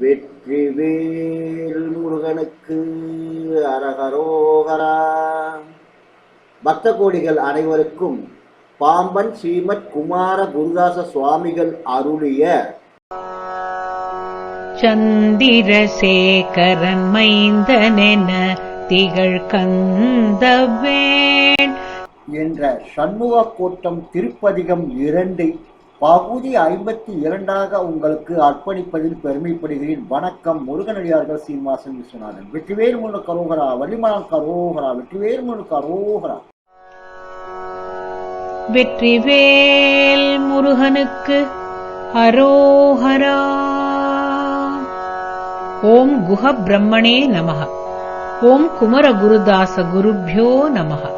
வெற்றிவேல் முருகனுக்கு அரகரோகரா. பக்த கோடிகள் அனைவருக்கும் பாம்பன் ஸ்ரீமத் குமார குருதாச சுவாமிகள் அருளிய சந்திரசேகரன் மைந்தனென திகழ் கந்தவேன். என்ற சண்முக கோட்டம் திருப்பதிகம் இரண்டு பகுதி ஐம்பத்தி இரண்டாக உங்களுக்கு அர்ப்பணிப்பதில் பெருமைப்படுகிறேன். வணக்கம் முருகனடியார்கள் சீனிவாசன் விஸ்வநாதன். வெற்றிவேல் முழு கரோகரா வள்ளிமணம் கரோகரா வெற்றிவேல் முழு கரோகரா. வெற்றிவேல் முருகனுக்கு அரோஹரா ஓம் குஹ பிரம்மணே நமக. ஓம் குமர குருதாச குருபியோ நமக.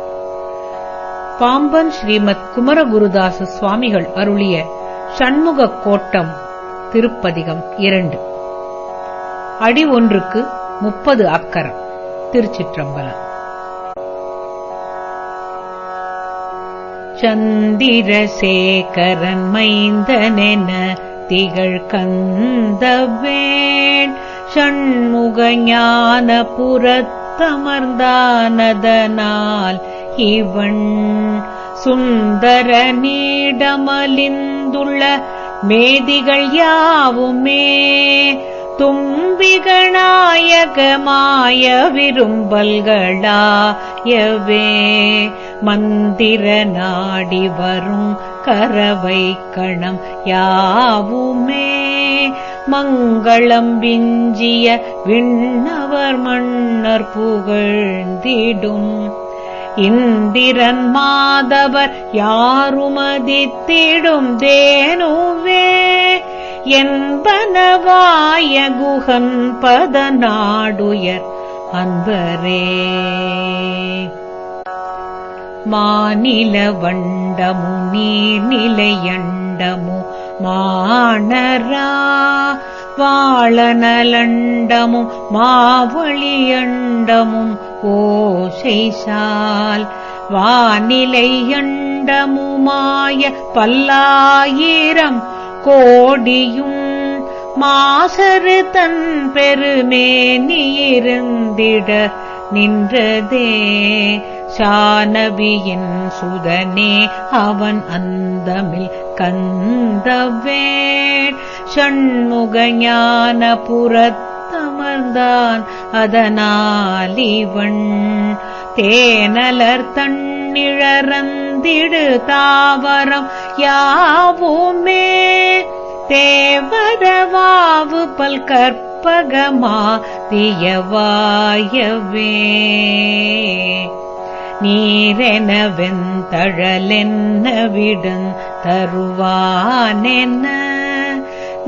பாம்பன் ஸ்ரீமத் குமரகுருதாச சுவாமிகள் அருளிய சண்முக கோட்டம் திருப்பதிகம் இரண்டு. அடி ஒன்றுக்கு முப்பது அக்கரம் திருச்சிற்றம்பலம். சந்திரசேகரன் மைந்தனென திகழ் கந்தவேன் சண்முக ஞான புறத்தமர்ந்தானதனால் இவன் சுந்தர நீடமலிந்துள்ள மேதிகள் யாவுமே? தும்பிகநாயகமாய விரும்பல்களாயவே மந்திர நாடி வரும் கரவை கணம் யாவுமே? மங்களம் விஞ்சிய விண்ணவர் மன்னர் புகழ்ந்திடும். இந்திரன் மாதவர் யாருமதித்திடும் தேனுவே? என்பனவாய குகன் பத நாடுயர் அன்பரே. மாநில வண்டமு நீர் நிலையண்டமு மாணரா வாழநலண்டமும் மாவழியண்டமும் ஓசைசால் வானிலையண்டமுமாய பல்லாயிரம் கோடியும் மாசரு தன் பெருமேனியிருந்திட நின்றதே. சானவியின் சுதனே அவன் அந்தமில் கந்தவேள் ஷண்முகஞான புறத்தமர்ந்தான் அதனாலிவன். தேனலர் தண்ணிழறந்திடு தாவரம் யாவுமே. தேவரவாவு பல்கற்பகமா தியவாயவே. நீரென வெந்தழலென்ன விடுங் தருவானென்ன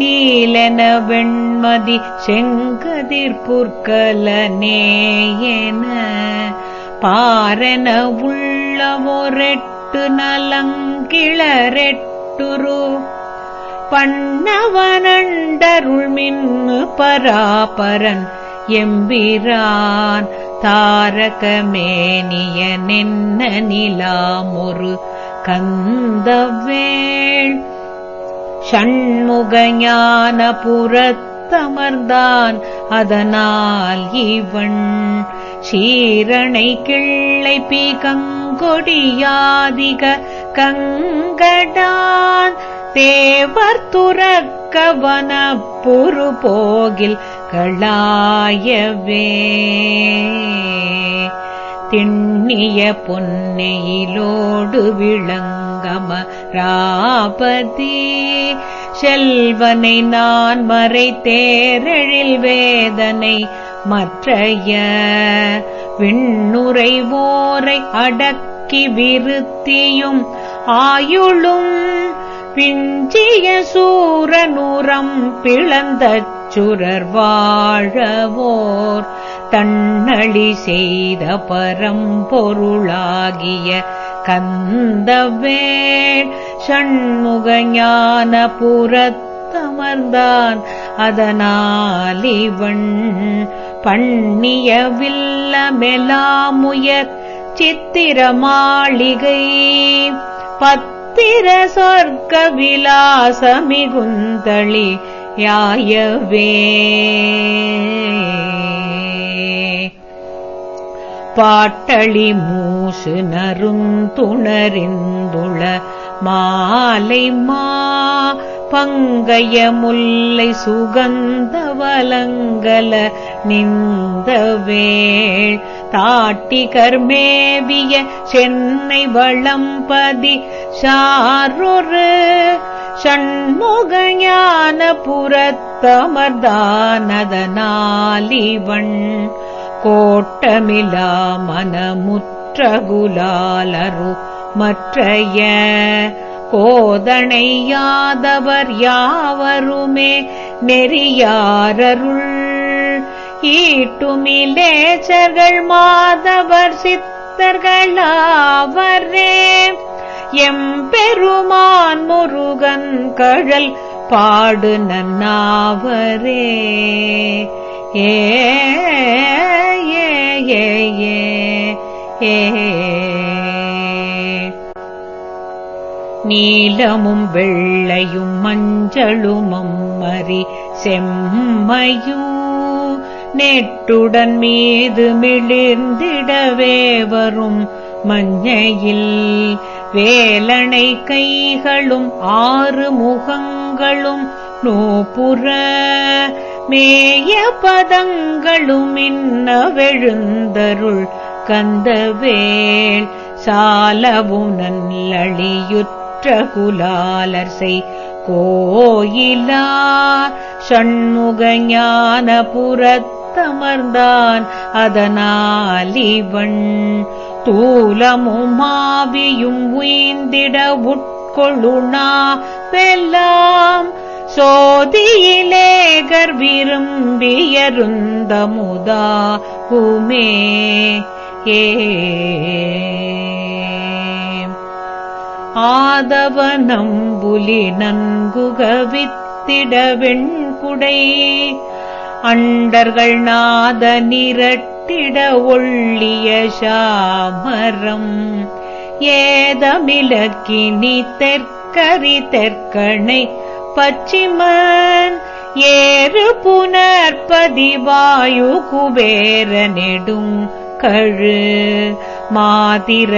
நீலன வெண்மதி செங்கதிர் புற்கலனேயென பாரென உள்ளவொரெட்டு நலங்கிளரெட்டுரு. பண்ணவனண்டருள்மின் பராபரன் எம்பிரான் தாரகமேனிய நின்ன நிலாமொரு கந்தவேள் ஷண்முகஞான புறத்தமர்ந்தான் அதனால் இவன். சீரணை கிள்ளை பீகங்கொடியாதிக கங்கடான். தேவர் துறக்கவன புரு போகில் களாயவே. திண்ணிய பொன்னையிலோடு விளங்க ராபதி செல்வனை நான் மறை தேரழில் வேதனை மற்றைய விண்ணுரை ஓரை அடக்கி விருத்தியும் ஆயுளும் பிஞ்சிய சூரனுரம் பிளந்த சுரர் வாழவோர் தன்னழி செய்த பரம்பொருளாகிய கந்தவேள் ஷண்முக ஞான புறத்தமர்ந்தான் அதனால் இவன் பண்ணிய வில்லமெலாமுயர் சித்திர மாளிகை பத்திர சொர்க்க விலாச மிகுந்தளி யாயவே. பாட்டளி மூ மூசு நருந்துணரிந்துள மாலை மா பங்கைய முல்லை சுகந்த வலங்கல நிந்தவேள் தாட்டி கர்மேவிய சென்னை வளம்பதி சாரொரு ஷண்முகஞான புறத்தமர்தானதனாலிவன் கோட்டமிலா மனமுற்றகுலாலரு மற்றைய கோதணையாதவர் யாவருமே நெறியாரருள் ஈட்டுமிலேச்சர்கள் மாதவர் சித்தர்களாவரே. எம்பெருமான் முருகன் கழல் பாடு நன்னாவரே ஏ ஏ ஏ ஏ ஏ. நீலமும் வெள்ளையும் மஞ்சளும் அம்மரி செம்மையும் நெட்டுடன் மீது மிளிர்ந்திடவே வரும் மஞ்சையில் வேலனை கைகளும் ஆறு முகங்களும் நோபுற மேய பதங்களும் இன்னவெழுந்தருள் கந்தவேள் சாலவும் நல்லழியுற்ற குலாலர் செய். கோயிலா ஷண்முக ஞான புறத்தமர்ந்தான் அதனாலிவன். தூலமும் மாவியும் உய்ந்திட உட்கொள்ளுணா வெல்லாம் சோதியிலேகர் விரும்பியருந்தமுதா குமே ஏ ஆதவனம்புலி நன்குகவித்திட வெண்குடை. அண்டர்கள் நாத நிரட்டிட ஒள்ளிய சாமரம். ஏதமிலக்கினி தெற்கரி தெற்கனை பச்சிமன். ஏறு புனர்பதிவாயு குபேர நெடும் கழு மாதிர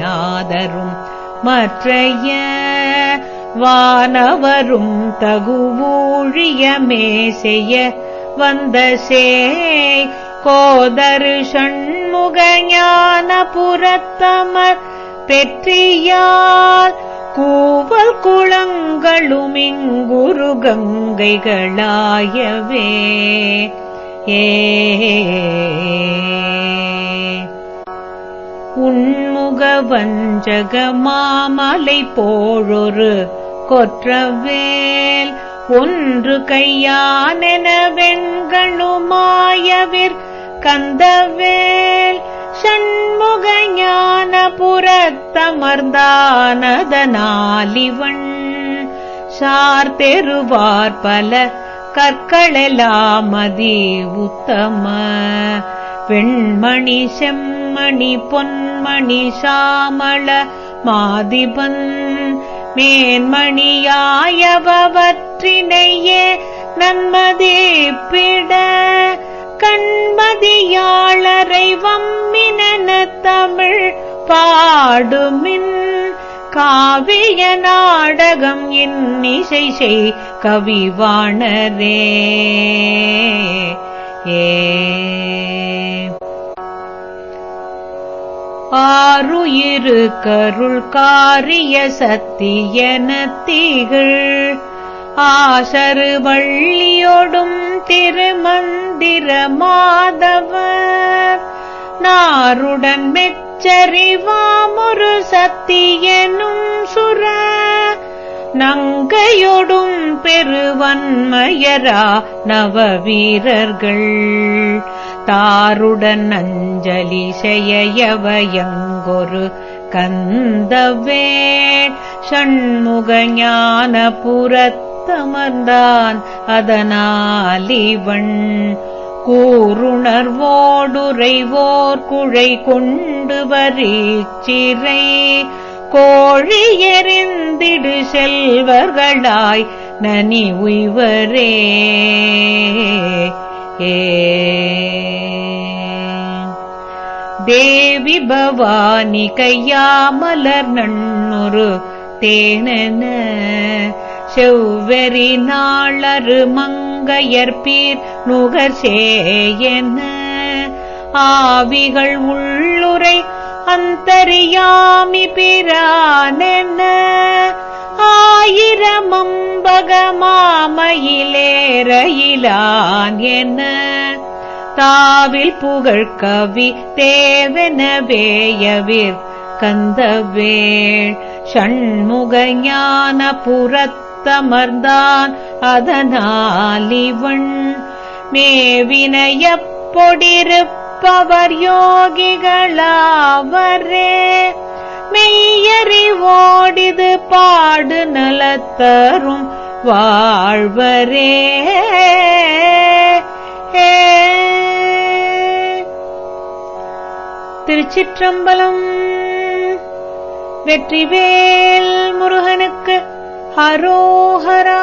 நாதரும் மற்றைய வானவரும் தகுவூழியமே செய்ய வந்த சேய் கோதரு ஷண்முக ஞான புறத்தமர் பெற்றியால் கூவல் குளங்களும் இங்குரு கங்கைகளாயவே. உண்முக வஞ்சக மாமலை போழொரு கொற்றவேல். ஒன்று கையானென வெண்கணுமாயவிற் கந்தவேல். சண்முக ஞான புறத்தமர்ந்தானதனாலிவன் சார்தெருவார் பல கற்களெலாமதி உத்தம. வெண்மணி செம்மணி பொன்மணி சாமள மாதிபன். மேன்மணியாயவற்றினையே பிட. கண்மதியாளரை வம்மினன தமிழ் பாடுமின். காவிய நாடகம் இன்னிசை செய் கவிவாணரே ஏ. ஆருயிரு கருள் காரிய சத்தியன தீகள் ஆசரு வள்ளியோடும் திருமந்திர மாதவர் நாருடன் மெச்சரிவாமொரு சத்தியனும் சுர நங்கையொடும் பெருவன்மயரா நவவீரர்கள். தாருடன் அஞ்சலி செய்யவயங்கொரு கந்தவே ஷண்முக ஞான புறத்தமர்ந்தான் அதனாலிவன். கூருணர்வோடுரைவோர் குழை கொண்டு வரீச்சிறை. கோழி எறிந்திடு செல்வர்களாய் நனி உய்வரே. தேவி பவானி கையாமலர் நன்னொரு தேனென. செவ்வெறி நாளரு மங்க மங்கையற்பீர் நுகர் என்ன ஆவிகள் உள்ளுரை அந்தரியாமி பிரானென ஆயிரமம்பகமாமயிலேறையிலான் என்ன? தாவில் புகழ் கவி தேவனவேயவிர் கந்தவேள் ஷண்முக ஞான புறத்தமர்ந்தான் அதனாலிவன் மேவினையப் பொடிருப்பவர் யோகிகளாவரே. மெய்யறிவோடிது பாடு நலத்தரும் வாழ்வரே. திருச்சிற்றம்பலம் வெற்றிவேல் முருகனுக்கு ஹரோஹரா.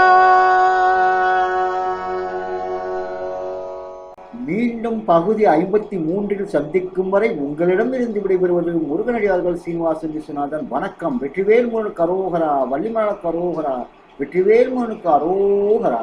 மீண்டும் பகுதி ஐம்பத்தி மூன்றில் சந்திக்கும் வரை உங்களிடமிருந்து விடைபெறுவது முருகனடியார்கள் சீனிவாசன் விஸ்வநாதன். வணக்கம். வெற்றிவேல் முருகனுக்கு அரோகரா வள்ளிமல கரோகரா வெற்றிவேல் முருகனுக்கு அரோகரா